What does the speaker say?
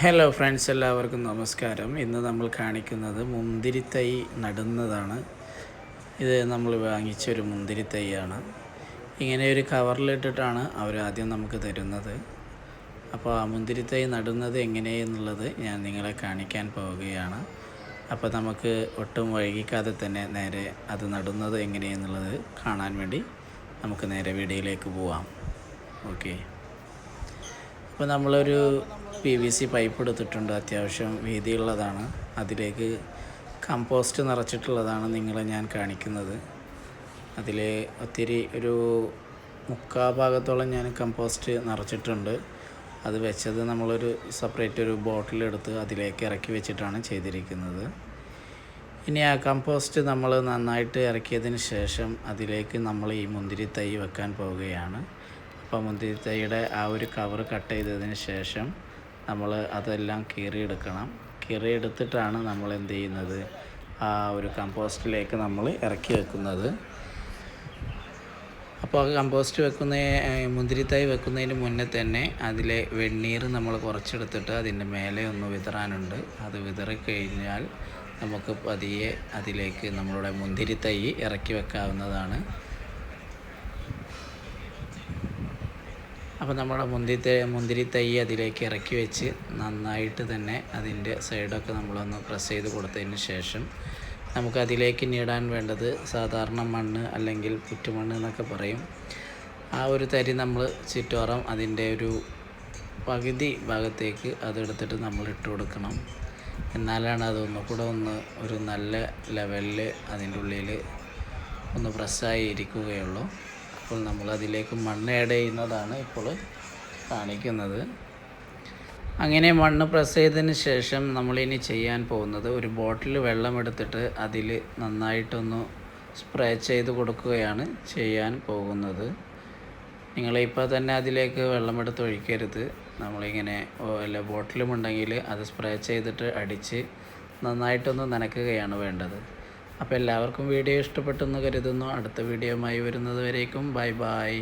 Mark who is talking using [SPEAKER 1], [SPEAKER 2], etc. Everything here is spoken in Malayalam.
[SPEAKER 1] ഹലോ ഫ്രണ്ട്സ് എല്ലാവർക്കും നമസ്കാരം. ഇന്ന് നമ്മൾ കാണിക്കുന്നത് മുന്തിരിത്തൈ നടുന്നതാണ്. ഇത് നമ്മൾ വാങ്ങിച്ച ഒരു മുന്തിരിത്തൈയാണ്. ഇങ്ങനെ ഒരു കവറിലിട്ടിട്ടാണ് അവർ ആദ്യം നമുക്ക് തരുന്നത്. അപ്പോൾ ആ മുന്തിരിത്തൈ നടുന്നത് എങ്ങനെയെന്നുള്ളത് ഞാൻ നിങ്ങളെ കാണിക്കാൻ പോവുകയാണ്. അപ്പോൾ നമുക്ക് ഒട്ടും വൈകിക്കാതെ തന്നെ നേരെ അത് നടുന്നത് എങ്ങനെയെന്നുള്ളത് കാണാൻ വേണ്ടി നമുക്ക് നേരെ വീഡിയോയിലേക്ക് പോവാം. ഓക്കെ. അപ്പോൾ നമ്മളൊരു പി വി സി പൈപ്പ് എടുത്തിട്ടുണ്ട്. അത്യാവശ്യം വീതിയുള്ളതാണ്. അതിലേക്ക് കമ്പോസ്റ്റ് നിറച്ചിട്ടുള്ളതാണ് നിങ്ങളെ ഞാൻ കാണിക്കുന്നത്. അതിൽ ഒത്തിരി ഒരു മുക്കാ ഭാഗത്തോളം ഞാൻ കമ്പോസ്റ്റ് നിറച്ചിട്ടുണ്ട്. അത് വെച്ചത് നമ്മളൊരു സെപ്പറേറ്റ് ഒരു ബോട്ടിലെടുത്ത് അതിലേക്ക് ഇറക്കി വെച്ചിട്ടാണ് ചെയ്തിരിക്കുന്നത്. ഇനി ആ കമ്പോസ്റ്റ് നമ്മൾ നന്നായിട്ട് ഇറക്കിയതിന് ശേഷം അതിലേക്ക് നമ്മൾ ഈ മുന്തിരി തൈ വെക്കാൻ പോവുകയാണ്. അപ്പോൾ മുന്തിരി തൈയുടെ ആ ഒരു കവർ കട്ട് ചെയ്തതിന് ശേഷം നമ്മൾ അതെല്ലാം കീറിയെടുക്കണം. കീറിയെടുത്തിട്ടാണ് നമ്മൾ എന്ത് ചെയ്യുന്നത്? ആ ഒരു കമ്പോസ്റ്റിലേക്ക് നമ്മൾ ഇറക്കി വെക്കുന്നത്. അപ്പോൾ കമ്പോസ്റ്റ് വെക്കുന്ന മുന്തിരിത്തൈ വെക്കുന്നതിന് മുന്നേ തന്നെ അതിലെ വെണ്ണീർ നമ്മൾ കുറച്ചെടുത്തിട്ട് അതിന്റെ മേലെ ഒന്ന് വിതറാനുണ്ട്. അത് വിതറി കഴിഞ്ഞാൽ നമുക്ക് പതിയെ അതിലേക്ക് നമ്മളുടെ മുന്തിരിത്തൈ ഇറക്കി വെക്കാവുന്നതാണ്. അപ്പോൾ നമ്മുടെ മുന്തിരി മുന്തിരി തൈ അതിലേക്ക് ഇറക്കി വെച്ച് നന്നായിട്ട് തന്നെ അതിന്റെ സൈഡൊക്കെ നമ്മളൊന്ന് പ്രസ് ചെയ്ത് കൊടുത്തതിന് ശേഷം നമുക്ക് അതിലേക്ക് ഇടാൻ വേണ്ടത് സാധാരണ മണ്ണ് അല്ലെങ്കിൽ പുറ്റുമണ്ണ് എന്നൊക്കെ പറയും. ആ ഒരു തരി നമ്മൾ ചുറ്റോറം അതിന്റെ ഒരു പകുതി ഭാഗത്തേക്ക് അതെടുത്തിട്ട് നമ്മൾ ഇട്ട് കൊടുക്കണം. എന്നാലാണ് അതൊന്നും കൂടെ ഒന്ന് ഒരു നല്ല ലെവലിൽ അതിന്റെ ഉള്ളിൽ ഒന്ന് പ്രസ്സായി ഇരിക്കുകയുള്ളൂ. അപ്പോൾ നമ്മൾ അതിലേക്ക് മണ്ണ് ആഡ് ചെയ്യുന്നതാണ് ഇപ്പോൾ കാണിക്കുന്നത്. അങ്ങനെ മണ്ണ് പ്രസ് ചെയ്തതിന് ശേഷം നമ്മളിനി ചെയ്യാൻ പോകുന്നത് ഒരു ബോട്ടിൽ വെള്ളം എടുത്തിട്ട് അതിൽ നന്നായിട്ടൊന്ന് സ്പ്രേ ചെയ്ത് കൊടുക്കുകയാണ് ചെയ്യാൻ പോകുന്നത്. നിങ്ങളിപ്പോൾ തന്നെ അതിലേക്ക് വെള്ളമെടുത്ത് ഒഴിക്കരുത്. നമ്മളിങ്ങനെ വല്ല ബോട്ടിലും ഉണ്ടെങ്കിൽ അത് സ്പ്രേ ചെയ്തിട്ട് അടിച്ച് നന്നായിട്ടൊന്ന് നനക്കുകയാണ് വേണ്ടത്. അപ്പോൾ എല്ലാവർക്കും വീഡിയോ ഇഷ്ടപ്പെട്ടെന്ന് കരുതുന്നു. അടുത്ത വീഡിയോയുമായി വരുന്നത് വരേക്കും. Bye bye.